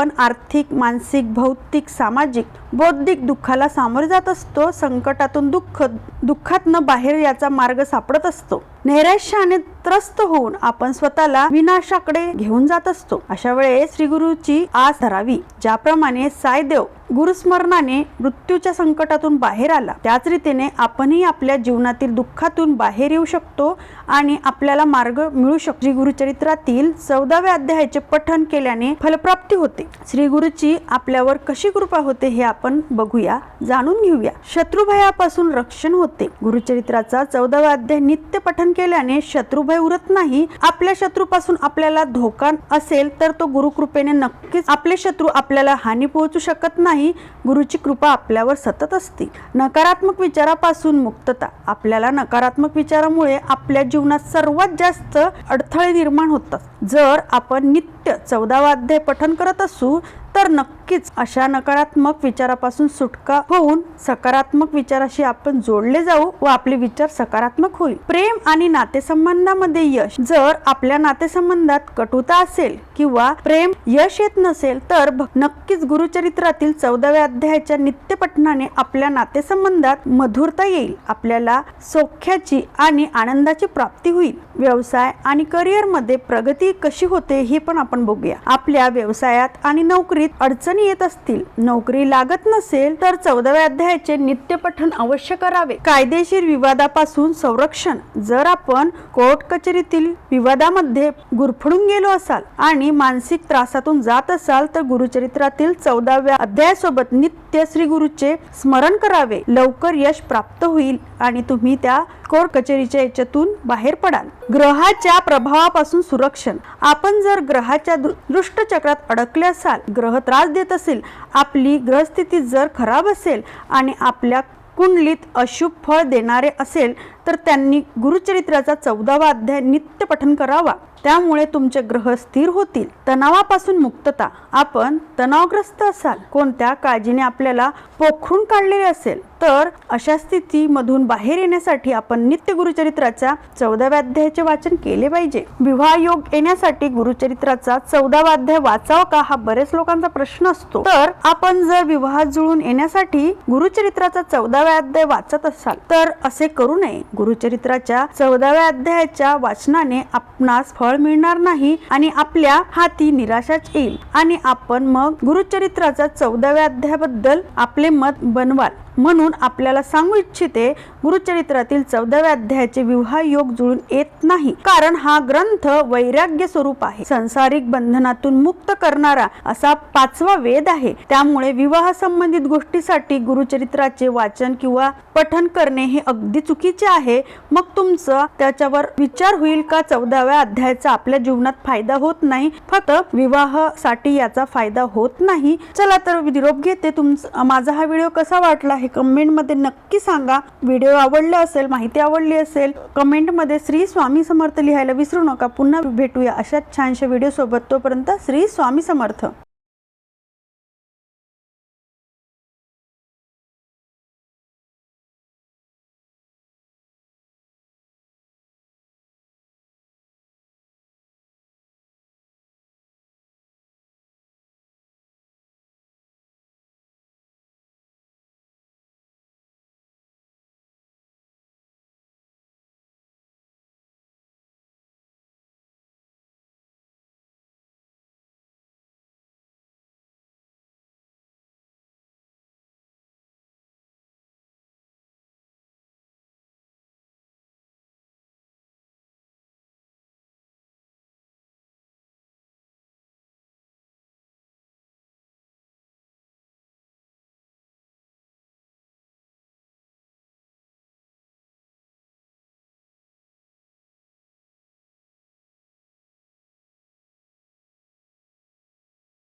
आपण आर्थिक मानसिक भौतिक सामाजिक बौद्धिक दुःखाला सामोरे जात असतो. संकटातून दुःख दुःखातनं बाहेर याचा मार्ग सापडत असतो. नैराश्याने त्रस्त होऊन आपण स्वतःला विनाशाकडे घेऊन जात असतो. अशा वेळेस श्री गुरुची आस धरावी ज्याप्रमाणे सायदेव गुरुस्मरणाने मृत्यूच्या संकटातून बाहेर आला. त्याच रीतीने आपणही आपल्या जीवनातील दुःखातून बाहेर येऊ शकतो आणि आपल्याला मार्ग मिळू शकतो. श्री गुरुचरित्रातील चौदाव्या अध्यायाचे पठन केल्याने फलप्राप्ती होते. श्री गुरुची आपल्यावर कशी कृपा होते हे आपण बघूया जाणून घेऊया. शत्रुभयापासून रक्षण होते. गुरुचरित्राचा चौदावा अध्याय नित्य पठन केल्याने शत्रुभय उरत नाही आपल्या शत्रूपासून आपल्याला धोका असेल तर तो गुरुकृपेने नक्कीच आपले शत्रू आपल्याला हानी पोहोचू शकत नाही. गुरुची कृपा आपल्यावर सतत असते. नकारात्मक विचारापासून मुक्तता. आपल्याला नकारात्मक विचारामुळे आपल्या जीवनात सर्वात जास्त अडथळे निर्माण होतात. जर आपण नित्य चौदावा अध्याय पठन करत असू तर नक्कीच अशा नकारात्मक विचारापासून सुटका होऊन सकारात्मक विचाराशी आपण जोडले जाऊ व आपले विचार सकारात्मक होईल. प्रेम आणि नातेसंबंधामध्ये यश जर आपल्या नातेसंबंधात कटुता असेल किंवा प्रेम यश येत नसेल तर नक्कीच गुरुचरित्रातील चौदाव्या अध्यायाच्या नित्यपठणाने आपल्या नातेसंबंधात मधुरता येईल आपल्याला सौख्याची आणि आनंदाची प्राप्ती होईल. व्यवसाय आणि करिअरमध्ये प्रगती प्रगती कशी होते हे पण आपण बघूया. आपल्या व्यवसायात आणि नोकरीत अडचणी येत असतील नोकरी लागत नसेल तर चौदाव्या अध्यायाचे नित्य पठण अवश्य करावे. कायदेशीर विवादापासून संरक्षण. जर आपण कोर्ट कचेरीतील विवादामध्ये गुरफडून गेलो असाल आणि मानसिक त्रासातून जात असाल तर गुरुचरित्रातील चौदाव्या अध्यायासोबत नित्य श्री गुरुचे स्मरण करावे. लवकर यश प्राप्त होईल आणि तुम्ही त्या कोर्ट कचेरीच्या याच्यातून बाहेर पडाल. ग्रहाच्या प्रभावापासून सुरक्षण. आपण जर ग्रहाच्या दृ- दृष्टचक्रात अडकले असाल ग्रह त्रास देत असेल आपली ग्रहस्थिती जर खराब असेल आणि आपल्या कुंडलीत अशुभ फळ देणारे असेल तर त्यांनी गुरुचरित्राचा चौदावा अध्याय नित्य पठन करावा. त्यामुळे तुमचे ग्रह स्थिर होतील. तणावापासून मुक्तता. आपण तणावग्रस्त असाल. कोणत्या काळजीने आपल्याला पोखरून काढलेले असेल? तर अशा स्थितीमधून बाहेर येण्यासाठी आपण नित्य गुरुचरित्राच्या चौदाव्या अध्यायाचे वाचन केले पाहिजे. विवाह योग येण्यासाठी गुरुचरित्राचा चौदावा अध्याय वाचावा का? हा बरेच लोकांचा प्रश्न असतो. तर आपण जर विवाह जुळून येण्यासाठी गुरुचरित्राचा चौदाव्या अध्याय वाचत असाल तर असे करू नये. गुरुचरित्राच्या चौदाव्या अध्यायाच्या वाचनाने आपणास फळ मिळणार नाही आणि आपल्या हाती निराशाच येईल. आणि आपण मग गुरुचरित्राचा चौदाव्या अध्यायाबद्दल आपले मत बनवाल. म्हणून आपल्याला सांगू इच्छिते गुरुचरित्रातील चौदाव्या अध्यायाचे विवाह योग जुळून येत नाही. कारण हा ग्रंथ वैराग्य स्वरूप आहे. संसारिक बंधनातून मुक्त करणारा असा पाचवा वेद आहे. त्यामुळे विवाह संबंधित गोष्टीसाठी गुरुचरित्राचे वाचन किंवा पठन करणे हे अगदी चुकीचे आहे. मग तुमचं त्याच्यावर विचार होईल का? चौदाव्या अध्यायाचा आपल्या जीवनात फायदा होत नाही. फक्त विवाहासाठी याचा फायदा होत नाही. चला तर निरोप घेते. तुमचा माझा हा व्हिडिओ कसा वाटला हे कमेंट कमेंटमध्ये नक्की सांगा. व्हिडिओ आवडला असेल माहिती आवडली असेल कमेंटमध्ये श्री स्वामी समर्थ लिहायला विसरू नका. पुन्हा भेटूया अशाच छानशा व्हिडिओसोबत. तोपर्यंत श्री स्वामी समर्थ.